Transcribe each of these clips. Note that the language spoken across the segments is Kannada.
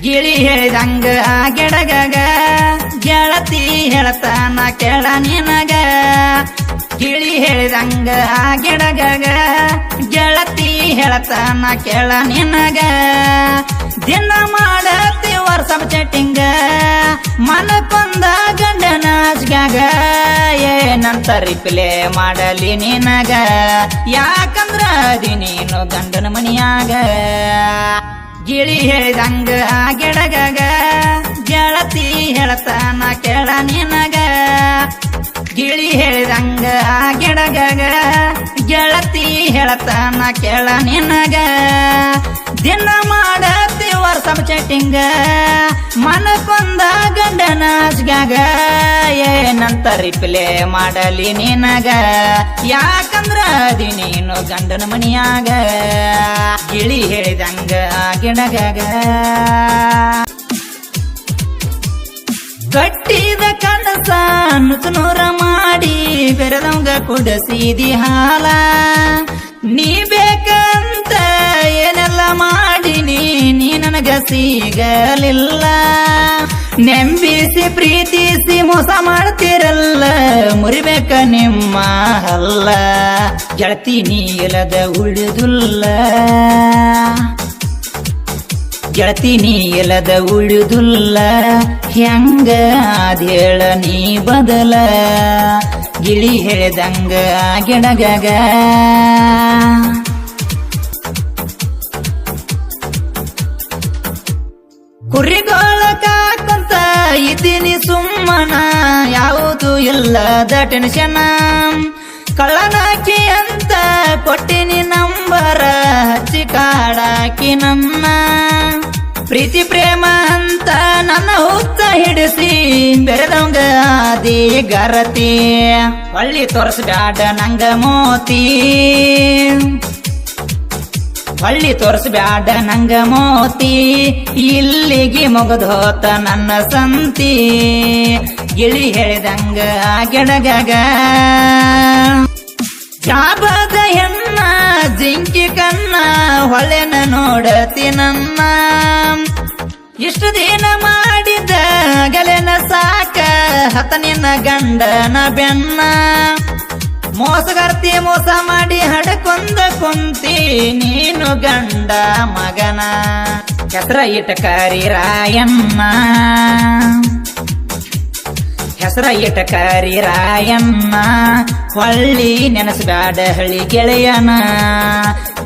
ಗಿಳಿ ಹೇಳಿದಂಗ ಗೆಡಗಗ. ಗೆಳತಿ ಹೇಳ್ತಾನ ಕೆಳ ನಿನಗ. ಗಿಳಿ ಹೇಳಿದಂಗ ಗೆಡಗಗ. ಗೆಳತಿ ಹೇಳ್ತಾನ ಕೆಳ ನಿನಗ. ದಿನ ಮಾಡತಿ ವರ್ಷ ಚಟಿಂಗ ಮನಕೊಂದ ಗಂಡನ ನಾಚ್ಗ್ಯಾಗ ಏನಂತ ರಿಪ್ಲೇ ಮಾಡಲಿ ನಿನಗ. ಯಾಕಂದ್ರ ಅದಿ ನೀನು ಗಂಡನ ಮನಿಯಾಗ. ಗಿಳಿ ಹೇಳಿದಂಗ ಗೆಡಗಗ ನಿನಗ. ಗಿಳಿ ಹೇಳಿದಂಗ ಗೆಡಗಗ. ಗೆಳತಿ ಹೇಳತನ ಕೇಳ ನಿನಗ. ದಿನ ಮಾಡತಿ ವರ್ಷ ಚಟಿಂಗ ಮನಕೊಂದ ಗಂಡನ ಹಸ್ಗ್ಯಾಗ ಏನಂತ ರಿಪ್ಲೇ ಮಾಡಲಿ ನಿನಗ. ಯಾಕಂದ್ರ ಅದಿ ನೀನು ಗಂಡನ ಮನಿಯಾಗ. ಗಿಳಿ ಹೇಳಿದಂಗ ಗಿಡಗಗ. ಕಟ್ಟಿದ ಕನಸ ನುಚ್ಚುನೂರ ಮಾಡಿ ಬೆರೆದಂಗ ಕುಡಸಿದಿ ಹಾಲ. ನೀ ಬೇಕಂತ ಏನೆಲ್ಲ ಮಾಡಿನಿ, ನೀ ನನಗ ಸಿಗಲಿಲ್ಲ. ನೆಂಬಿಸಿ, ಪ್ರೀತಿಸಿ ಮೋಸ ಮಾಡ್ತಿರಲ್ಲ, ಮುರಿಬೇಕ ನಿಮ್ಮ ಹಲ್ಲ. ಗೆಳತಿ ನೀಲದ ಉಳಿದುಲ್ಲ. ಗೆಳತಿ ನೀಲದ ಉಳಿದುಲ್ಲ, ಹೆಂಗ ಅದೇಳ ನೀ ಬದಲ? ಗಿಳಿ ಹೇಳ್ದಂಗ ಗೆಡಗಗ ಕುರಿಗೋಳ ಕಾಕಂತ ಇದ್ದೀನಿ ಸುಮ್ಮನ, ಯಾವುದು ಇಲ್ಲದ ಟೆನ್ಷನ್ ಕಳ್ಳನಾಕಿ ಅಂತ ಕೊಟ್ಟಿನಿ ನಂಬರ, ಹಚ್ಚಿ ಕಾಡಾಕಿ ನನ್ನ. ಪ್ರೀತಿ ಪ್ರೇಮ ಅಂತ ನನ್ನ ಹುತ್ತ ಹಿಡಿಸಿ ಬೆರೆದವಂಗ ಆದಿ ಗರತಿ. ಹೊಳ್ಳಿ ತೋರಿಸ್ಬ್ಯಾಡ ನಂಗ ಮೋತಿ. ಹೊಳ್ಳಿ ತೋರಿಸ್ಬ್ಯಾಡ ನಂಗ ಮೋತಿ. ಇಲ್ಲಿಗೆ ಮುಗದೋತ ನನ್ನ ಸಂತಿ. ಗಿಳಿ ಹೇಳಿದಂಗ ಗೆಡಗಗ. ಜಾಬದ ಹೆಣ್ಣ ಜಿಂಕಿ ಹೊಳೆನ ನೋಡತಿ ನನ್ನ ಇಷ್ಟು ದಿನ ಮಾಡಿದ ಗಲೆನ ಸಾಕ ಹತ ನಿನ್ನ ಗಂಡನ ಬೆನ್ನ. ಮೋಸಗರ್ತಿ ಮೋಸ ಮಾಡಿ ಹಡಕೊಂದ ಕುಂತಿ ನೀನು ಗಂಡ ಮಗನ. ಹೆಸರ ಇಟಕರಿ ರಾಯಮ್ಮ ಹೆಸರ ಇಟಕರಿ ರಾಯಣ್ಣ. ಹೊಳ್ಳಿ ನೆನಸಬೇಡ ಹಳ್ಳಿ ಗೆಳೆಯನ.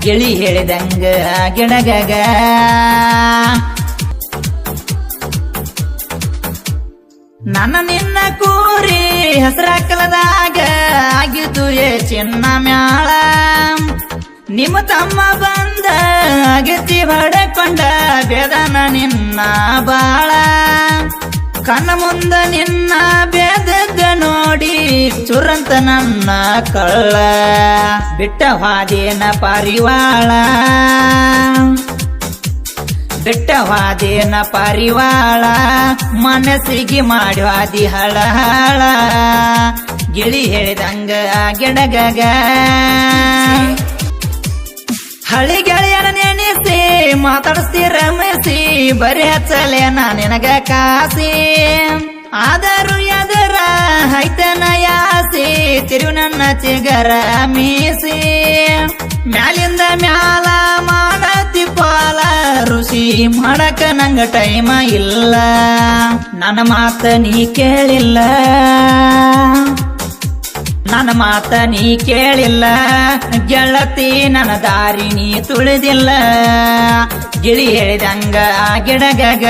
ಗಿಳಿ ಹೇಳಿದಂಗ ಗಿಣಗಗ. ನನ್ನ ನಿನ್ನ ಕೂರಿ ಹೆಸರಾಕಲದಾಗ ಆಗಿದ್ದು ಏ ಚಿನ್ನ ಮ್ಯಾಳ. ನಿಮ್ಮ ತಮ್ಮ ಬಂದ ಅಗತಿ ಹೊಡೆಕೊಂಡ ಬೇದನ ನಿನ್ನ ಬಾಳ. ಕಣ್ಣ ಮುಂದ ನಿನ್ನ ಬೇದದ್ದ ನೋಡಿ ಚುರಂತ ನನ್ನ ಕಳ್ಳ. ಬಿಟ್ಟ ಹಾದೇನ ಪಾರಿವಾಳ. ಬಿಟ್ಟವಾದೇನ ಪಾರಿವಾಳ. ಮನಸ್ಸಿಗೆ ಮಾಡುವಾದಿ ಹಳ ಹಳ ಗಿಳಿ ಹೇಳಿದಂಗ ಗಿಡಗಗ. ಹಳಿ ಗೆಳೆಯನ ನೆನೆಸಿ ಮಾತಾಡಿಸ್ತಿ ರಮಿಸಿ ಬರೀ ಹಚ್ಚಲೇನ ನಿನಗ ಕಾಸಿ. ಆದರೂ ಹೈತನ ಯಾಸಿ ತಿರು ನನ್ನ ಚಿಗರ ಮೀಸಿ, ಮ್ಯಾಲಿಂದ ಮ್ಯಾಲ ಮಾಡತಿ ಪಾಲ, ಋಷಿ ಮಾಡಕ ನಂಗ ಟೈಮ ಇಲ್ಲ. ನನ್ನ ಮಾತ ನೀ ಕೇಳಿಲ್ಲ. ನನ್ನ ಮಾತ ನೀ ಕೇಳಿಲ್ಲ. ಗೆಳತಿ ನನ್ನ ದಾರಿ ನೀ ತುಳಿದಿಲ್ಲ. ಗಿಳಿ ಹೇಳಿದಂಗ ಗಿಡಗಗ.